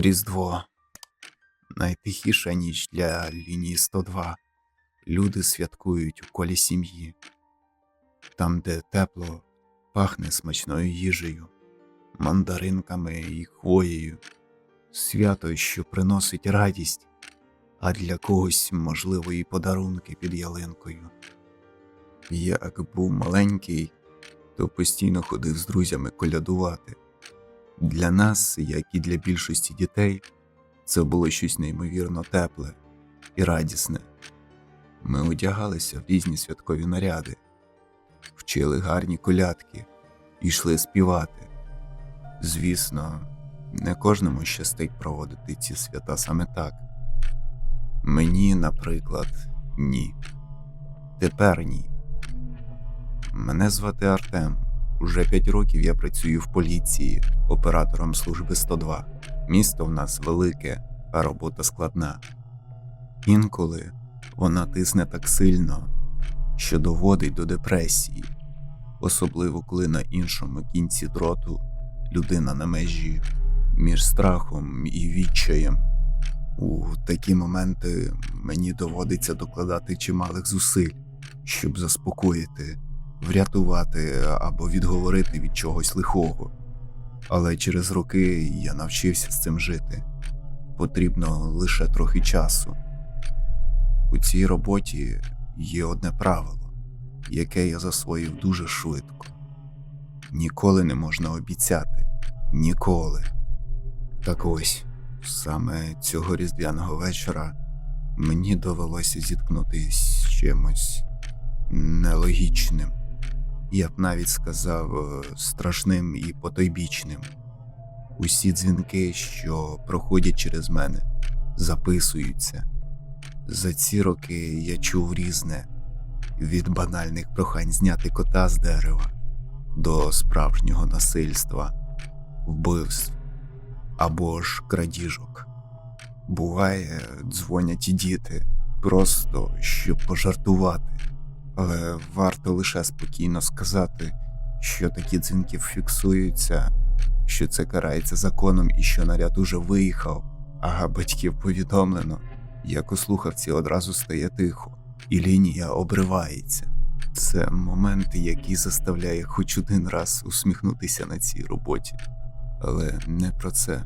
Різдво. Найтихіша ніч для лінії 102. Люди святкують у колі сім'ї. Там, де тепло, пахне смачною їжею, мандаринками і хвоєю. Свято, що приносить радість, а для когось, можливо, і подарунки під ялинкою. Як був маленький, то постійно ходив з друзями колядувати. Для нас, як і для більшості дітей, це було щось неймовірно тепле і радісне. Ми одягалися в різні святкові наряди, вчили гарні колядки йшли співати. Звісно, не кожному щастить проводити ці свята саме так. Мені, наприклад, ні. Тепер ні. Мене звати Артем. Уже 5 років я працюю в поліції оператором служби 102. Місто в нас велике, а робота складна. Інколи вона тисне так сильно, що доводить до депресії, особливо коли на іншому кінці дроту людина на межі між страхом і відчаєм. У такі моменти мені доводиться докладати чималих зусиль, щоб заспокоїти, врятувати або відговорити від чогось лихого. Але через роки я навчився з цим жити. Потрібно лише трохи часу. У цій роботі є одне правило, яке я засвоїв дуже швидко. Ніколи не можна обіцяти. Ніколи. Так ось, саме цього різдвяного вечора мені довелося зіткнутися з чимось нелогічним. Я б навіть сказав е, страшним і потойбічним. Усі дзвінки, що проходять через мене, записуються. За ці роки я чув різне від банальних прохань зняти кота з дерева до справжнього насильства, вбивств або ж крадіжок. Буває, дзвонять і діти, просто щоб пожартувати, але варто лише спокійно сказати, що такі дзвінки фіксуються, що це карається законом і що наряд уже виїхав, ага батьків повідомлено. Як у слухавці одразу стає тихо, і лінія обривається. Це момент, який заставляє хоч один раз усміхнутися на цій роботі. Але не про це.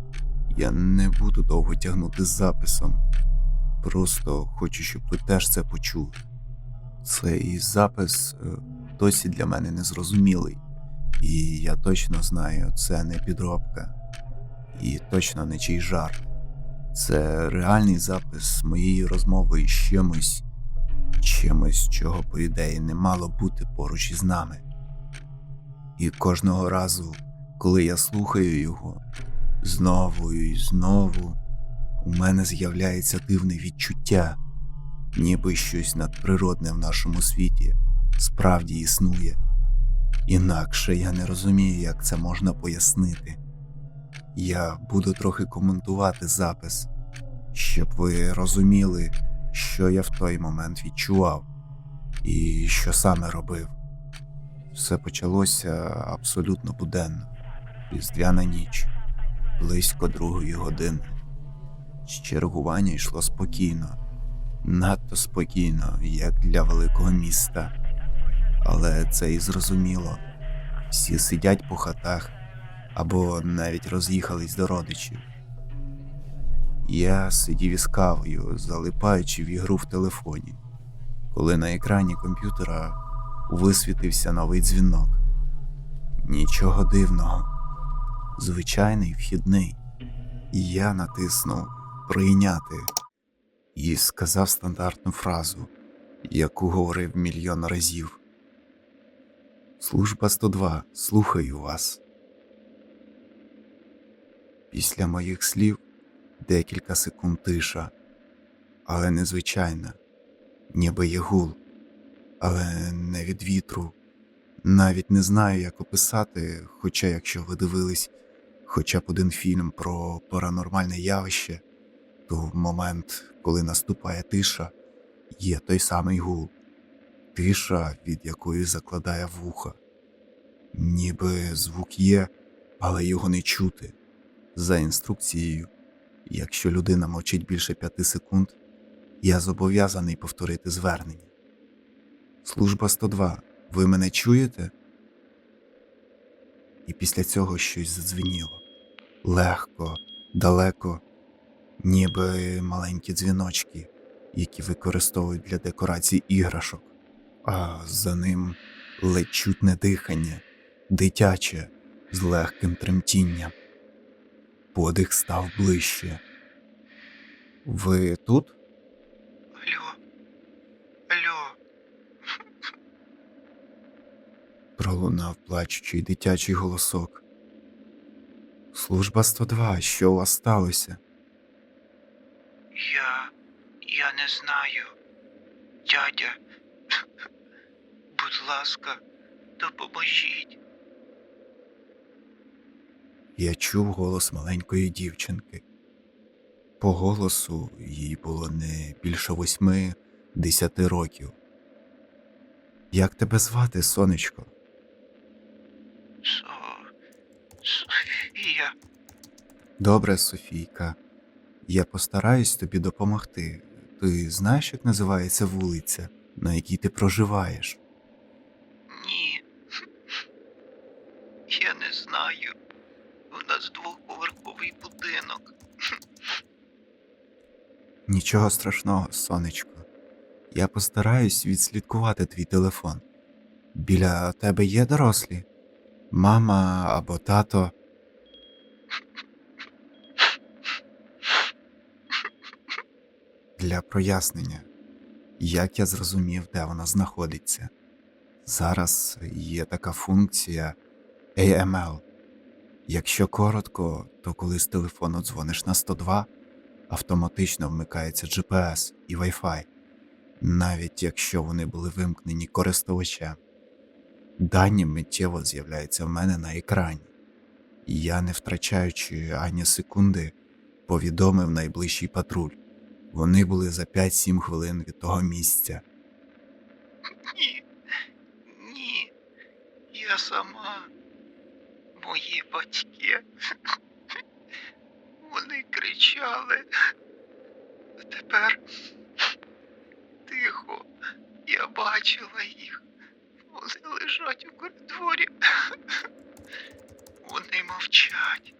Я не буду довго тягнути з записом. Просто хочу, щоб ви теж це почули. Цей запис е, досі для мене незрозумілий, і я точно знаю, це не підробка, і точно не чий жарт. Це реальний запис моєї розмови із чимось, чимось, чого, по ідеї, не мало бути поруч із нами. І кожного разу, коли я слухаю його, знову і знову у мене з'являється дивне відчуття, ніби щось надприродне в нашому світі справді існує. Інакше я не розумію, як це можна пояснити. Я буду трохи коментувати запис, щоб ви розуміли, що я в той момент відчував і що саме робив. Все почалося абсолютно буденно, різдвяна ніч, близько другої години. Чергування йшло спокійно, надто спокійно, як для великого міста. Але це і зрозуміло. Всі сидять по хатах або навіть роз'їхались до родичів. Я сидів із кавою, залипаючи в ігру в телефоні, коли на екрані комп'ютера висвітився новий дзвінок. Нічого дивного, звичайний вхідний. І я натиснув Прийняти і сказав стандартну фразу, яку говорив мільйон разів. Служба 102, слухаю вас. Після моїх слів декілька секунд тиша, але незвичайна, ніби є гул, але не від вітру. Навіть не знаю, як описати, хоча, якщо ви дивились хоча б один фільм про паранормальне явище, то в момент, коли наступає тиша, є той самий гул, тиша, від якої закладає вуха. Ніби звук є, але його не чути. За інструкцією Якщо людина мовчить більше п'яти секунд, я зобов'язаний повторити звернення. Служба 102, ви мене чуєте? І після цього щось задзвеніло. Легко, далеко, ніби маленькі дзвіночки, які використовують для декорацій іграшок, а за ним ледь чутне дихання, дитяче, з легким тремтінням. Подих став ближче. Ви тут? Алло. Алло. пролунав плачучий дитячий голосок. Служба 102, що у вас сталося? Я. Я не знаю. Дядя. Будь ласка, допоможіть. Я чув голос маленької дівчинки. По голосу їй було не більше восьми десяти років. Як тебе звати, сонечко? Со. Софія. Добре, Софійка. Я постараюсь тобі допомогти. Ти знаєш, як називається вулиця, на якій ти проживаєш? Ні. Я не знаю. У нас двоповерховий будинок. Нічого страшного, сонечко. Я постараюсь відслідкувати твій телефон. Біля тебе є дорослі? Мама або тато. Для прояснення, як я зрозумів, де вона знаходиться. Зараз є така функція AML. Якщо коротко, то коли з телефону дзвониш на 102, автоматично вмикається GPS і Wi-Fi, навіть якщо вони були вимкнені користувачем. Дані миттєво з'являються в мене на екрані. Я, не втрачаючи ані секунди, повідомив найближчий патруль. Вони були за 5-7 хвилин від того місця. Ні. Ні. Я сама. Мої батьки. Вони кричали. А тепер тихо. Я бачила їх. Вони лежать у коридорі. Вони мовчать.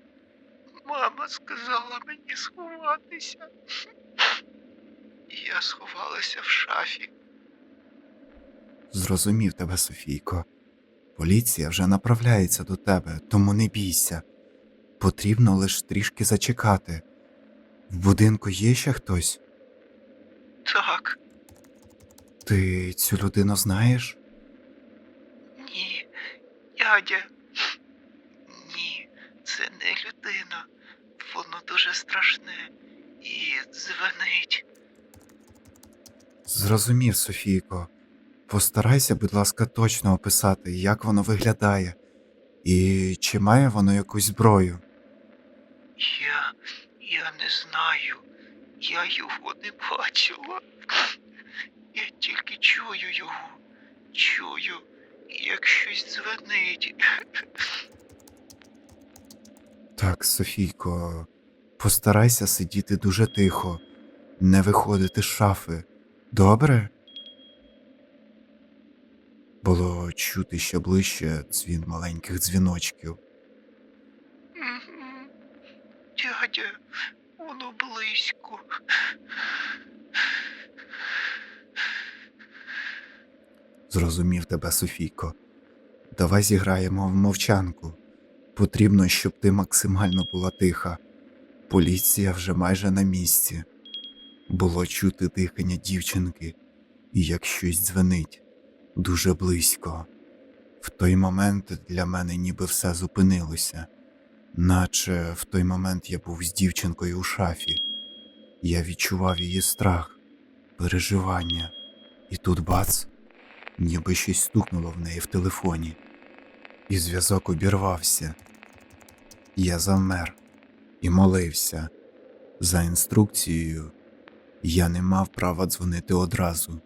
Мама сказала мені сховатися. І я сховалася в шафі. Зрозумів тебе, Софійко. Поліція вже направляється до тебе, тому не бійся. Потрібно лише трішки зачекати. В будинку є ще хтось? Так, Ти цю людину знаєш? ні, дядя. Ні, це не людина. Воно дуже страшне і дзвенить. Зрозумів, Софійко. Постарайся, будь ласка, точно описати, як воно виглядає, і чи має воно якусь зброю. Я. я не знаю. Я його не бачила. Я тільки чую його. Чую, як щось дзвенить. Так, Софійко, постарайся сидіти дуже тихо, не виходити з шафи. Добре? Було чути ще ближче дзвін маленьких дзвіночків. Дядя, воно близько. Зрозумів тебе, Софійко. Давай зіграємо в мовчанку. Потрібно, щоб ти максимально була тиха. Поліція вже майже на місці. Було чути дихання дівчинки, і як щось дзвенить дуже близько. В той момент для мене ніби все зупинилося, наче в той момент я був з дівчинкою у шафі. Я відчував її страх, переживання, і тут бац, ніби щось стукнуло в неї в телефоні, і зв'язок обірвався. Я завмер і молився. За інструкцією, я не мав права дзвонити одразу.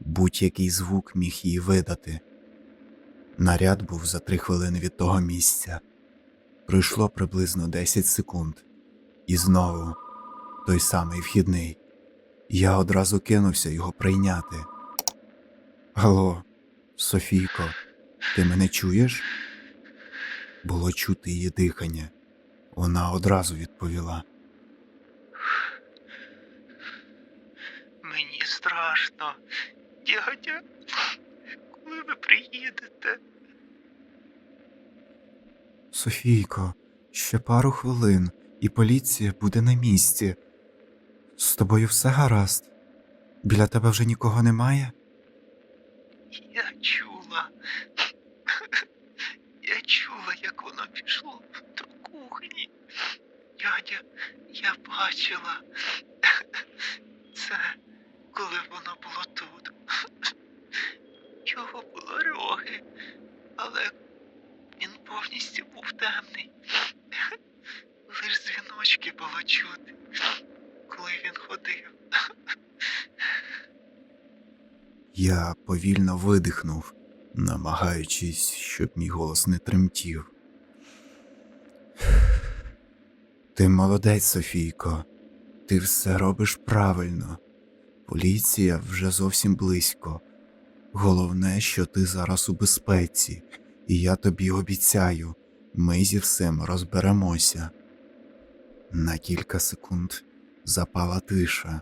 Будь-який звук міг її видати. Наряд був за три хвилини від того місця. Пройшло приблизно 10 секунд, і знову той самий вхідний. Я одразу кинувся його прийняти. Алло, Софійко, ти мене чуєш? Було чути її дихання. Вона одразу відповіла. Мені страшно. Дядя, коли ви приїдете? Софійко, ще пару хвилин, і поліція буде на місці. З тобою все гаразд? Біля тебе вже нікого немає? Я чула. Я чула, як воно пішло до кухні. Дядя, я бачила. Це коли воно було тут. Його було роги, але він повністю був темний. Лиш дзвіночки було чути, коли він ходив. Я повільно видихнув, намагаючись, щоб мій голос не тремтів. Ти молодець, Софійко. Ти все робиш правильно. Поліція вже зовсім близько. Головне, що ти зараз у безпеці, і я тобі обіцяю, ми зі всім розберемося. На кілька секунд запала тиша,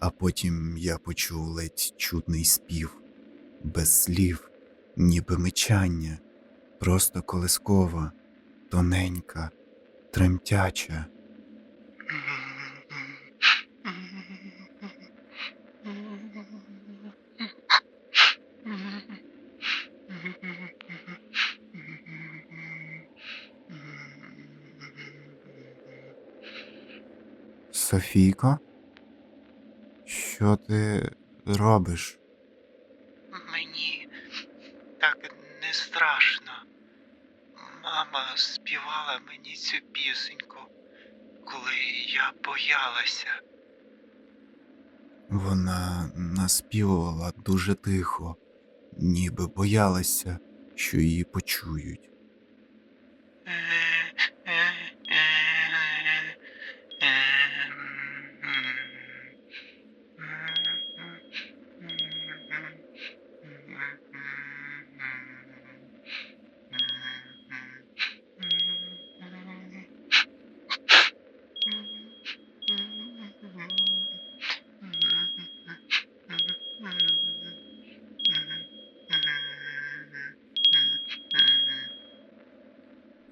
а потім я почув ледь чутний спів, без слів, ніби мечання, просто колискова, тоненька, тремтяча. Софійко, що ти робиш? Мені так не страшно. Мама співала мені цю пісеньку, коли я боялася. Вона наспівувала дуже тихо, ніби боялася, що її почують.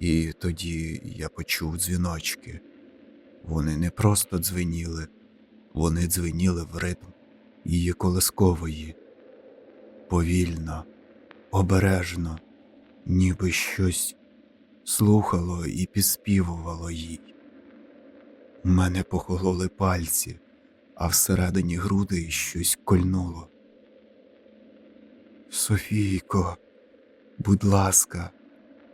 І тоді я почув дзвіночки. Вони не просто дзвеніли, вони дзвеніли в ритм її колискової. Повільно, обережно, ніби щось слухало і підспівувало їй. У мене похололи пальці, а всередині груди щось кольнуло. Софійко, будь ласка,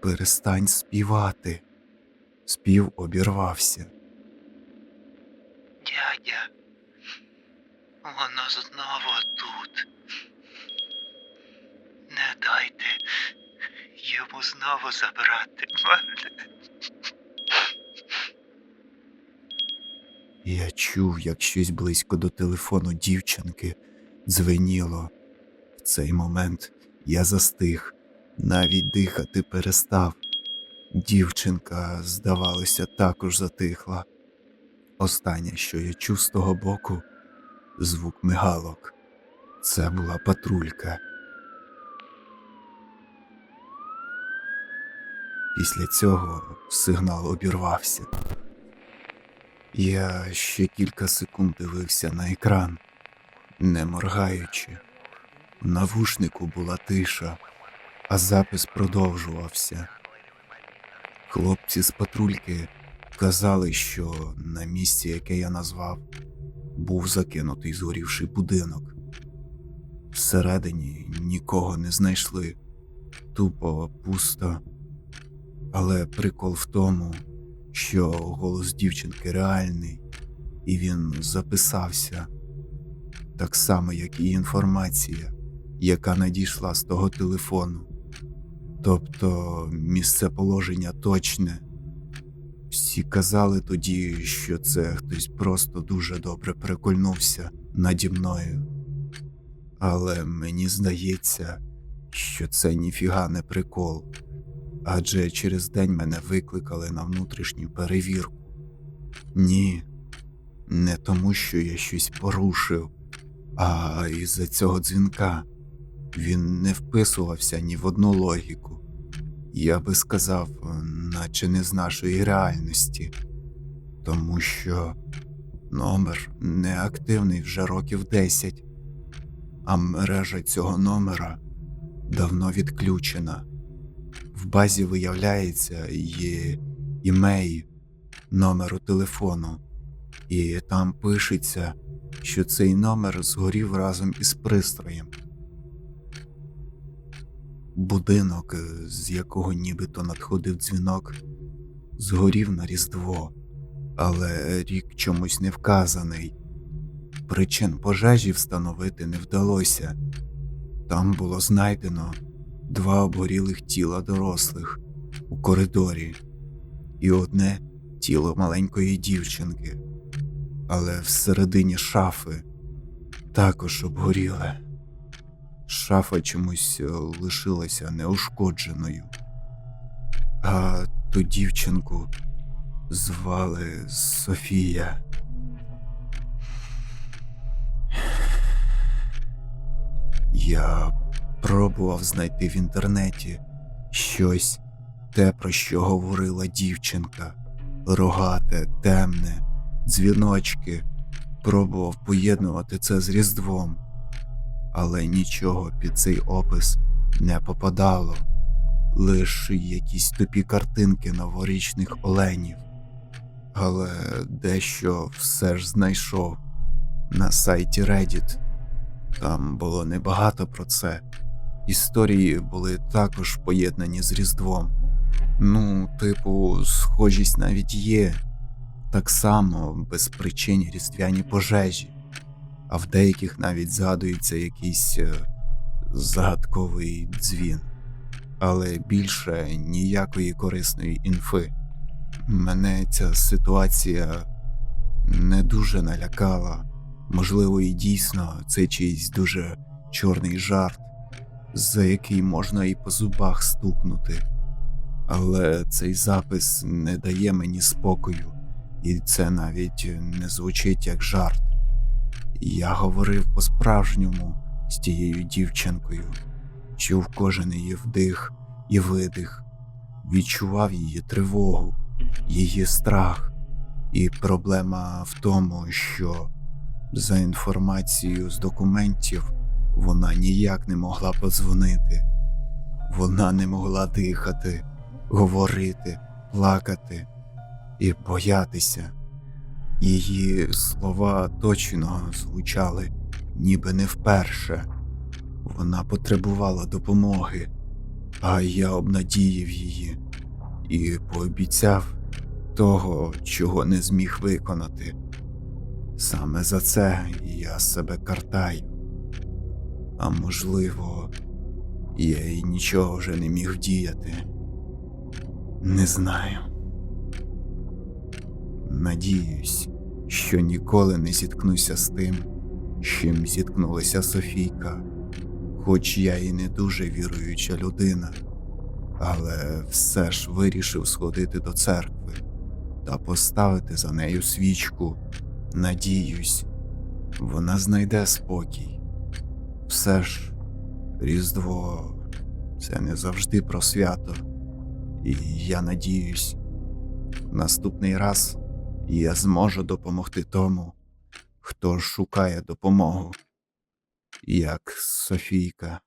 перестань співати. Спів обірвався. Дядя, воно знову тут. Не дайте йому знову забрати мене. Я чув, як щось близько до телефону дівчинки дзвеніло. В цей момент я застиг, навіть дихати перестав. Дівчинка, здавалося, також затихла. Останнє, що я чув з того боку, звук мигалок. Це була патрулька. Після цього сигнал обірвався. Я ще кілька секунд дивився на екран, не моргаючи. В навушнику була тиша, а запис продовжувався. Хлопці з патрульки казали, що на місці, яке я назвав, був закинутий згорівший будинок. Всередині нікого не знайшли, тупо пусто. Але прикол в тому, що голос дівчинки реальний, і він записався так само, як і інформація, яка надійшла з того телефону. Тобто місцеположення точне, Всі казали тоді, що це хтось просто дуже добре перекольнувся наді мною. Але мені здається, що це ніфіга не прикол. Адже через день мене викликали на внутрішню перевірку. Ні, не тому, що я щось порушив, а із-за цього дзвінка. Він не вписувався ні в одну логіку. Я би сказав, наче не з нашої реальності, тому що номер неактивний вже років 10, а мережа цього номера давно відключена. В базі виявляється є імей номеру телефону, і там пишеться, що цей номер згорів разом із пристроєм. Будинок, е, з якого нібито надходив дзвінок, згорів на Різдво, але рік чомусь не вказаний. Причин пожежі встановити не вдалося. Там було знайдено два обгорілих тіла дорослих у коридорі і одне тіло маленької дівчинки, але всередині шафи також обгоріле. Шафа чомусь е, лишилася неушкодженою. А ту дівчинку звали Софія. Я пробував знайти в інтернеті щось те, про що говорила дівчинка. Рогате, темне, дзвіночки. Пробував поєднувати це з Різдвом але нічого під цей опис не попадало, лише якісь тупі картинки новорічних оленів. Але дещо все ж знайшов на сайті Reddit. Там було небагато про це. Історії були також поєднані з Різдвом. Ну, типу, схожість навіть є. Так само без причин різдвяні пожежі а в деяких навіть згадується якийсь е, загадковий дзвін, але більше ніякої корисної інфи. Мене ця ситуація не дуже налякала. Можливо, і дійсно це чийсь дуже чорний жарт, за який можна і по зубах стукнути. Але цей запис не дає мені спокою, і це навіть не звучить як жарт. Я говорив по-справжньому з тією дівчинкою, чув кожен її вдих і видих, відчував її тривогу, її страх, і проблема в тому, що за інформацією з документів вона ніяк не могла подзвонити, вона не могла дихати, говорити, плакати і боятися. Її слова точно звучали, ніби не вперше. Вона потребувала допомоги, а я обнадіяв її і пообіцяв того, чого не зміг виконати. Саме за це я себе картаю. А можливо, я й нічого вже не міг вдіяти. Не знаю. Надіюсь, що ніколи не зіткнуся з тим, з чим зіткнулася Софійка, хоч я і не дуже віруюча людина, але все ж вирішив сходити до церкви та поставити за нею свічку. Надіюсь, вона знайде спокій. Все ж, Різдво це не завжди про свято, і я надіюсь, наступний раз я зможу допомогти тому, хто шукає допомогу, як Софійка.